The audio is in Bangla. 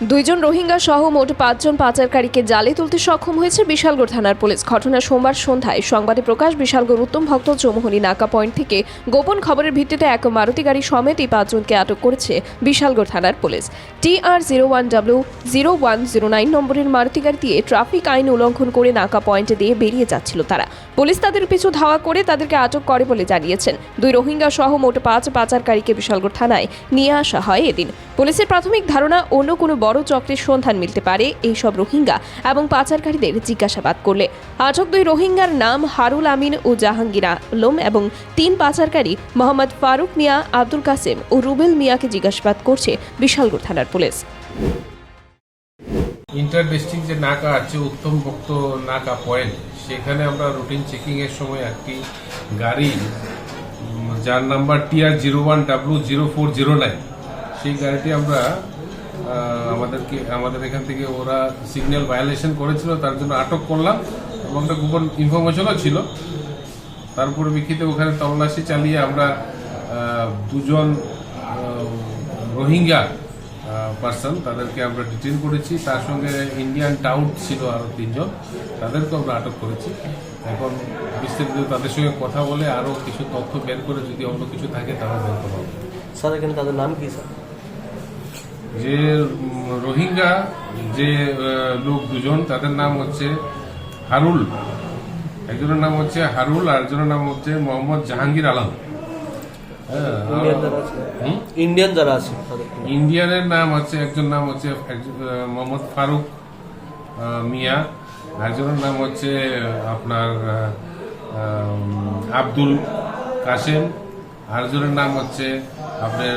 দুইজন রোহিঙ্গা সহ মোট পাঁচজন পাচারকারীকে জালে তুলতে সক্ষম হয়েছে বিশালগড় থানার পুলিশ। ঘটনা সোমবার সন্ধ্যায় সংবাদে প্রকাশ বিশালগড় উত্তম ভক্ত চৌমোহনী নাকা পয়েন্ট থেকে গোপন খবরের ভিত্তিতে এক মারুতি গাড়ি সমেত এই পাঁচজনকে আটক করেছে বিশালগড় থানার police. T R zero one W zero one zero nine নম্বরের মারুতি গাড়ি দিয়ে ট্রাফিক আইন উল্লঙ্ঘন করে নাকা পয়েন্টে দিয়ে বেরিয়ে যাচ্ছিল তারা। পুলিশ তাদের পিছু ধাওয়া করে তাদেরকে আটক করে বলে জানিয়েছেন। দুই রোহিঙ্গা সহ মোট পাঁচ পাচারকারীকে বিশালগড় থানায় নিয়ে আসা হয় এদিন। পুলিশের প্রাথমিক ধারণা, অন্য কোনো বড় চক্রের সন্ধান মিলতে পারে এই সব রোহিঙ্গা এবং পাচারকারীদের জিজ্ঞাসাবাদ করলে। আটক দুই রোহিঙ্গার নাম হারুল আমিন ও জাহাঙ্গীর আলম এবং তিন পাচারকারী মোহাম্মদ ফারুক মিয়া, আব্দুল কাসেম ও রুবেল মিয়াকে জিজ্ঞাসাবাদ করছে বিশালগড় থানার পুলিশ। ইন্টার ডিস্ট্রিক্ট যে নাকা আছে, উত্তম ভক্ত নাকা পয়েন্ট সেখানে আমরা রুটিন চেকিং এর সময় একটি গাড়ি যার number TR zero one W zero four zero nine. সেই গাড়িটি আমরা আমাদেরকে, আমাদের এখান থেকে ওরা সিগন্যাল ভায়োলেশন করেছিল, তার জন্য আটক করলাম এবং একটা গোপন ইনফরমেশনও ছিল। তারপর বিক্ষিতে ওখানে তল্লাশি চালিয়ে আমরা দুজন রোহিঙ্গা পার্সন তাদেরকে আমরা ডিটেন করেছি। তার সঙ্গে ইন্ডিয়ান টাউট ছিল আরও তিনজন তাদেরকে আমরা আটক করেছি। এখন বিস্তারিত তাদের সঙ্গে কথা বলে আরও কিছু তথ্য বের করে যদি অন্য কিছু থাকে তারা বের করা হবে স্যার, এখানে তাদের নাম কি, স্যার? যে রোহিঙ্গা যে লোক দুজন তাদের নাম হচ্ছে হারুল। একজনের নাম হচ্ছে হারুল আর একজনের নাম হচ্ছে মোহাম্মদ জাহাঙ্গীর আলম হ্যাঁ, ইন্ডিয়ান যারা আছে। ইন্ডিয়ানের নাম হচ্ছে একজন নাম হচ্ছে মোহাম্মদ ফারুক মিয়া। একজনের নাম হচ্ছে আপনার আব্দুল কাসেম আরেকজনের নাম হচ্ছে আপনার